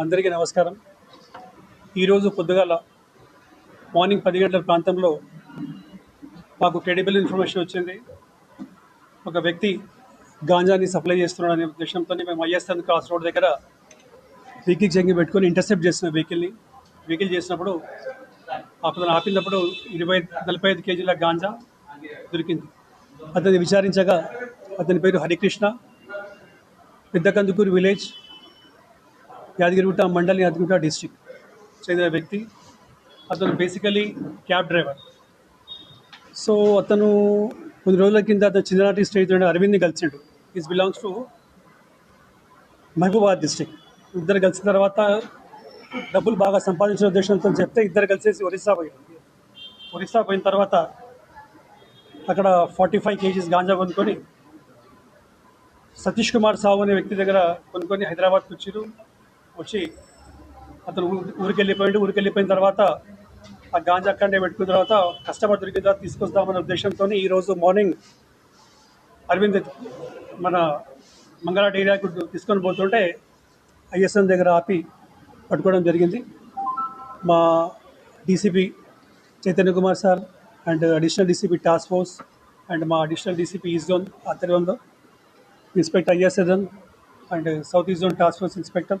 అందరికీ నమస్కారం. ఈరోజు పొద్దుగాల మార్నింగ్ పది గంటల ప్రాంతంలో మాకు క్రెడిబుల్ ఇన్ఫర్మేషన్ వచ్చింది. ఒక వ్యక్తి గాంజాని సప్లై చేస్తున్నాడు అనే ఉద్దేశంతో మేము ఐఎస్ఎన్ క్రాస్ రోడ్ దగ్గర వెహికల్ చెంగి పెట్టుకొని ఇంటర్సెప్ట్ చేసిన వెహికల్ని వెహికల్ చేసినప్పుడు అతను ఆపినప్పుడు ఇరవై నలభై ఐదు కేజీల గాంజా దొరికింది. అతన్ని విచారించగా అతని పేరు హరికృష్ణ పెద్దకందుకూరు విలేజ్ యాదగిరిగుట్ట మండల్ యాదగిరిగుట్ట డిస్టిక్ చెందిన వ్యక్తి. అతను బేసికలీ క్యాబ్ డ్రైవర్ సో అతను కొన్ని రోజుల కింద అతను చిన్ననాటి స్నేహితుడు అరవింద్ని కలిసిండు. Is belongs to Mahabubabad district ఇద్దరు కలిసిన తర్వాత డబ్బులు బాగా సంపాదించిన ఉద్దేశంతో చెప్తే ఇద్దరు కలిసేసి ఒరిస్సా పోయారు ఒరిస్సా పోయిన తర్వాత అక్కడ ఫార్టీ ఫైవ్ కేజీస్ గాంజా కొనుక్కొని సతీష్ కుమార్ సావు అనే వ్యక్తి దగ్గర కొనుక్కొని హైదరాబాద్కి వచ్చారు వచ్చి అతను ఊరికి వెళ్ళిపోయాడు ఊరికి వెళ్ళిపోయిన తర్వాత ఆ గాంజా అక్కడనే పెట్టుకున్న తర్వాత కస్టమర్ దొరికిన తర్వాత తీసుకొస్తామనే ఉద్దేశంతో ఈరోజు మార్నింగ్ అరవింద్ మన మంగళాట ఏరియాకు తీసుకొని పోతుంటే ఐఎస్ఎన్ దగ్గర ఆపి పట్టుకోవడం జరిగింది. మా DCP Chaitanya Kumar sir and additional DCP task force and మా అడిషనల్ డీసీపీ ఈస్ట్ జోన్ ఆధ్వర్యంలో inspector ISN and south east zone task force inspector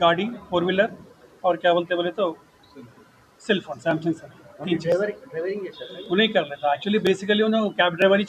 गाड़ी फोर व्हीलर और क्या बोलते बोले तो सेलफोन सैमसंग सर तीन चीज़। उन्हें कर लेता एक्चुअली बेसिकली उन्हें कैब ड्राइवर ही।